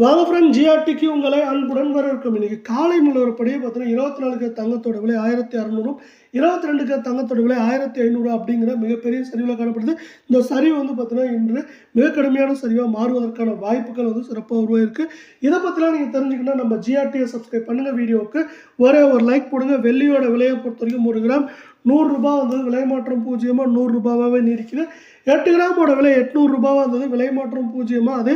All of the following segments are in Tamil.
வாங்க ஃப்ரெண்ட் ஜிஆர்டிக்கு உங்களை அன்புடன் வரவேற்கும். இன்றைக்கி காலை முழுவரப்படியே பார்த்தீங்கன்னா இருபத்தி நாலுக்கு தங்கத்தோட விலை ஆயிரத்தி அறநூறும் இருபத்தி ரெண்டுக்கு தங்கத்தோட விலை ஆயிரத்தி ஐநூறு அப்படிங்கிற மிகப்பெரிய சரிவில் காணப்படுது. இந்த சரிவு வந்து பார்த்தீங்கன்னா இன்று மிக கடுமையான சரிவாக மாறுவதற்கான வாய்ப்புகள் வந்து சிறப்பாக உருவாயிருக்கு. இதை பற்றிலாம் நீங்கள் தெரிஞ்சுக்கணும் நம்ம ஜிஆர்டியை சப்ஸ்கிரைப் பண்ணுங்கள் வீடியோவுக்கு ஒரே ஒரு லைக் போடுங்க. வெள்ளியோட விலையை பொறுத்த வரைக்கும் ஒரு கிராம் நூறுரூபா வந்தது விலை மாற்றம் பூஜ்ஜியமாக நூறுரூபாவே நீடிக்குது. எட்டு கிராமோட விலை எட்நூறுரூபாவாக இருந்தது விலை மாற்றம் பூஜ்ஜியமாக அது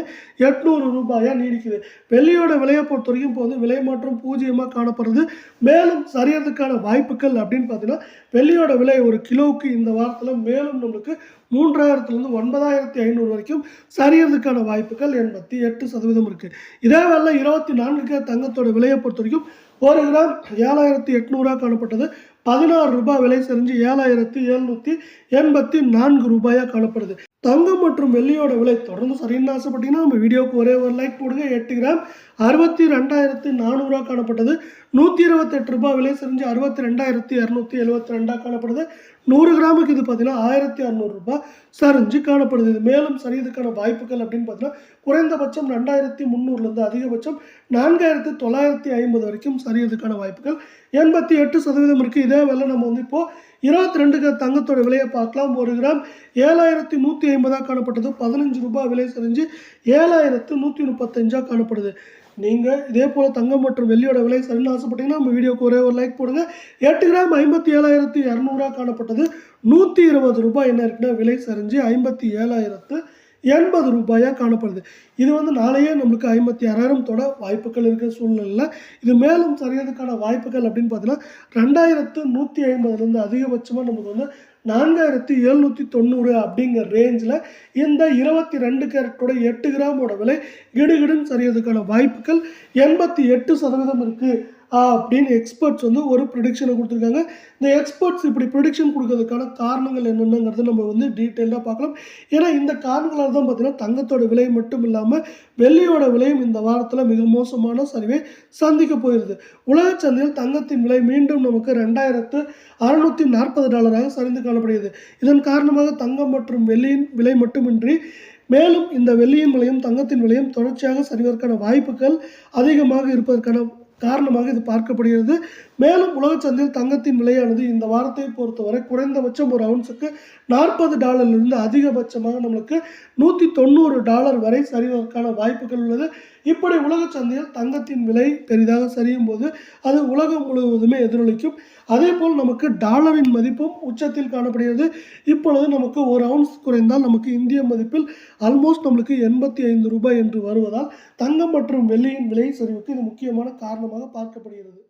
எட்நூறு ரூபாயாக நீடிக்குது. வெள்ளியோட விலையை பொறுத்த வரைக்கும் இப்போ வந்து விலை மாற்றம் பூஜ்ஜியமாக காணப்படுறது மேலும் சரியறதுக்கான வாய்ப்புகள் அப்படின்னு பார்த்தீங்கன்னா வெள்ளியோட விலை ஒரு கிலோவுக்கு இந்த வாரத்தில் மேலும் நம்மளுக்கு மூன்றாயிரத்துலேருந்து ஒன்பதாயிரத்தி ஐநூறு வரைக்கும் சரியறதுக்கான வாய்ப்புகள் எண்பத்தி எட்டு சதவீதம் இருக்குது இதே வேலை இருபத்தி நான்கு தங்கத்தோட விலையை பொறுத்த வரைக்கும் ஒரு கிராம் ஏழாயிரத்தி எட்நூறாக காணப்பட்டது. பதினாறு ரூபாய் விலை செறிஞ்சு ஏழாயிரத்தி எழுநூற்றி எண்பத்தி நான்கு ரூபாயாக காணப்படுது. தங்கம் மற்றும் வெள்ளியோட விலை தொடர்ந்து சரின்னு ஆசைப்பட்டீங்கன்னா நம்ம வீடியோவுக்கு ஒரே ஒரு லைக் போடுங்க. எட்டு கிராம் அறுபத்தி ரெண்டாயிரத்தி நானூறுரூவா காணப்பட்டது. நூற்றி இருபத்தெட்டு ரூபாய் விலை செஞ்சு அறுபத்தி ரெண்டாயிரத்தி இரநூத்தி எழுபத்தி ரெண்டாக காணப்படுது. நூறு கிராமுக்கு இது பார்த்தீங்கன்னா ஆயிரத்தி அறநூறுரூபா சரிஞ்சு காணப்படுது. இது மேலும் சரியதுக்கான வாய்ப்புகள் அப்படின்னு பார்த்தீங்கன்னா குறைந்தபட்சம் ரெண்டாயிரத்தி முந்நூறுலேருந்து அதிகபட்சம் நான்காயிரத்தி தொள்ளாயிரத்தி ஐம்பது வரைக்கும் சரியதுக்கான வாய்ப்புகள் எண்பத்தி எட்டு சதவீதம் இருக்குது இதே வேலை நம்ம வந்து இப்போது இருபத்தி ரெண்டுக்கு தங்கத்தோட விலையை பார்க்கலாம். ஒரு கிராம் ஏழாயிரத்தி நூற்றி ஐம்பதாக காணப்பட்டது. பதினஞ்சு ரூபாய் விலை சரிஞ்சு ஏழாயிரத்து நூற்றி முப்பத்தஞ்சாக காணப்படுது. நீங்கள் இதே போல் தங்கம் மற்றும் வெள்ளியோட விலை சரின்னு ஆசைப்பட்டீங்கன்னா நம்ம வீடியோக்கு ஒரே ஒரு லைக் போடுங்க. எட்டு கிராம் ஐம்பத்தி ஏழாயிரத்தி இரநூறுவா காணப்பட்டது. நூற்றி இருபது ரூபாய் என்ன இருக்குன்னா விலை சரிஞ்சு ஐம்பத்தி ஏழாயிரத்து எண்பது ரூபாயாக காணப்படுது. இது வந்து நாளையே நம்மளுக்கு ஐம்பத்தி ஆறாயிரம் தொட வாய்ப்புகள் இருக்கிற சூழ்நிலையில் இது மேலும் சரியதுக்கான வாய்ப்புகள் அப்படின்னு பார்த்தீங்கன்னா ரெண்டாயிரத்து நூற்றி ஐம்பதுலேருந்து அதிகபட்சமாக நமக்கு வந்து நான்காயிரத்தி எழுநூற்றி தொண்ணூறு அப்படிங்கிற ரேஞ்சில் இந்த இருபத்தி ரெண்டு கேரட்டோட எட்டு கிராமோட விலை கிடுகிடுன்னு சரியதுக்கான வாய்ப்புகள் எண்பத்தி எட்டு சதவீதம் இருக்குது அப்படின்னு எக்ஸ்பர்ட்ஸ் வந்து ஒரு ப்ரிடிக்ஷனை கொடுத்துருக்காங்க. இந்த எக்ஸ்பர்ட்ஸ் இப்படி ப்ரிடிக்ஷன் கொடுக்கறதுக்கான காரணங்கள் என்னென்னங்கிறத நம்ம வந்து டீட்டெயிலாக பார்க்கலாம். ஏன்னா இந்த காரணங்களால் தான் பார்த்திங்கன்னா தங்கத்தோட விலை மட்டும் இல்லாமல் வெள்ளியோட விலையும் இந்த வாரத்தில் மிக மோசமான சரிவை சந்திக்க போயிருது உலக சந்தையில் தங்கத்தின் விலை மீண்டும் நமக்கு ரெண்டாயிரத்து அறுநூற்றி நாற்பது டாலராக சரிந்து காணப்படுகிறது. இதன் காரணமாக தங்கம் மற்றும் வெள்ளியின் விலை மட்டுமின்றி மேலும் இந்த வெள்ளியின் விலையும் தங்கத்தின் விலையும் தொடர்ச்சியாக சரிவதற்கான வாய்ப்புகள் அதிகமாக இருப்பதற்கான காரணமாக இது பார்க்கப்படுகிறது. மேலும் உலக சந்தையில் தங்கத்தின் விலையானது இந்த வாரத்தை பொறுத்தவரை குறைந்தபட்சம் ஒரு அவுன்ஸுக்கு நாற்பது டாலர்லேருந்து அதிகபட்சமாக நம்மளுக்கு நூற்றி தொண்ணூறு டாலர் வரை சரிவதற்கான வாய்ப்புகள் உள்ளது. இப்படி உலக சந்தையில் தங்கத்தின் விலை பெரிதாக சரியும் போது அது உலகம் முழுவதுமே எதிரொலிக்கும். அதே போல் நமக்கு டாலரின் மதிப்பும் உச்சத்தில் காணப்படுகிறது. இப்பொழுது நமக்கு ஒரு அவுன்ஸ் குறைந்தால் நமக்கு இந்திய மதிப்பில் ஆல்மோஸ்ட் நம்மளுக்கு எண்பத்தி ஐந்து ரூபாய் என்று வருவதால் தங்கம் மற்றும் வெள்ளியின் விலை சரிவுக்கு இது முக்கியமான காரணமாக பார்க்கப்படுகிறது.